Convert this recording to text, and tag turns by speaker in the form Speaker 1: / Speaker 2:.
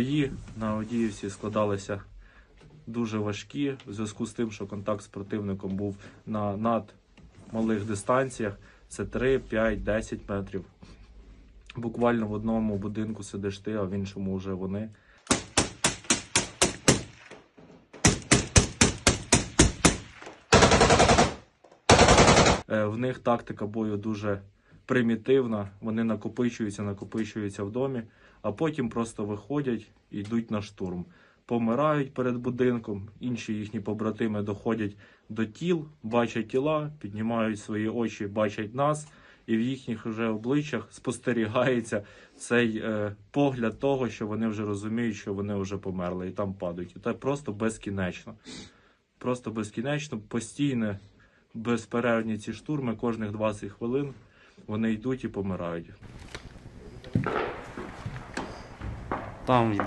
Speaker 1: Бої на Авдіївці складалися дуже важкі в зв'язку з тим, що контакт з противником був на надмалих дистанціях. Це 3, 5, 10 метрів. Буквально в одному будинку сидиш ти, а в іншому вже вони. Е, В них тактика бою дуже примітивна. Вони накопичуються, накопичуються в домі, а потім просто виходять і йдуть на штурм. Помирають перед будинком, інші їхні побратими доходять до тіл, бачать тіла, піднімають свої очі, бачать нас, і в їхніх вже обличчях спостерігається цей е, погляд того, що вони вже розуміють, що вони вже померли і там падають. І це просто безкінечно. Просто безкінечно, постійне, безперервні ці штурми, кожних 20 хвилин вони йдуть і помирають.
Speaker 2: Там йде